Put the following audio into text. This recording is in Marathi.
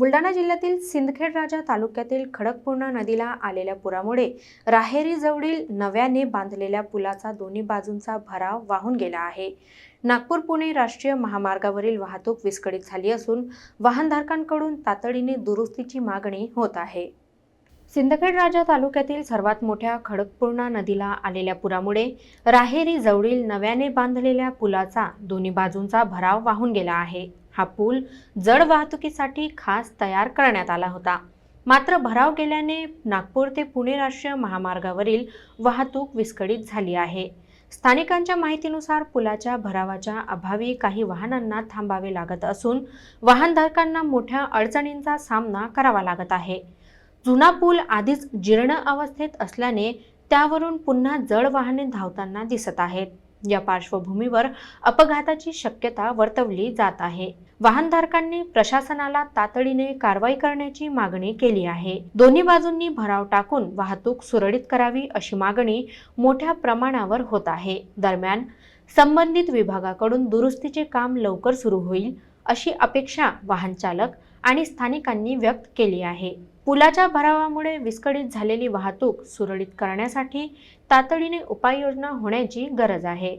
बुलढाणा जिल्ह्यातील सिंदखेड राजा तालुक्यातील खडकपूर्णा नदीला आलेल्या पुरामुळे राहेरीजवळील नव्याने बांधलेल्या पुलाचा दोन्ही बाजूंचा भराव वाहून गेला आहे. नागपूर पुणे राष्ट्रीय महामार्गावरील वाहतूक विस्कळीत झाली असून वाहनधारकांकडून तातडीने दुरुस्तीची मागणी होत आहे. सिंदखेड राजा तालुक्यातील सर्वात मोठ्या खडकपूर्णा नदीला आलेल्या पुरामुळे राहेरी जवळील नव्याने बांधलेल्या पुलाचा दोन्ही बाजूंचा भराव वाहून गेला आहे. हा पूल जड वाहतुकीसाठी खास तयार करण्यात आला होता. मात्र भराव गेल्याने नागपूर ते पुणे राष्ट्रीय महामार्गावरील वाहतूक विस्कळीत झाली आहे. स्थानिकांच्या माहितीनुसार पुलाच्या भरावाच्या अभावी काही वाहनांना थांबावे लागत असून वाहनधारकांना मोठ्या अडचणींचा सामना करावा लागत आहे. जुना पूल आधीच जीर्ण अवस्थेत असल्याने त्यावरून पुन्हा जड वाहने धावताना दिसत आहेत. या पार्श्वभूमीवर अपघाताची शक्यता वर्तवली जात आहे. वाहनधारकांनी प्रशासनाला तातडीने कारवाई करण्याची मागणी केली आहे. दोन्ही बाजूंनी भराव टाकून वाहतूक सुरळीत करावी अशी मागणी मोठ्या प्रमाणावर होत आहे. दरम्यान संबंधित विभागाकडून दुरुस्तीचे काम लवकर सुरू होईल अशी अपेक्षा वाहनचालक आणि स्थानिकांनी व्यक्त केली आहे. पुलाच्या भरावामुळे विस्कळीत झालेली वाहतूक सुरळीत करण्यासाठी तातडीने उपाययोजना होण्याची गरज आहे.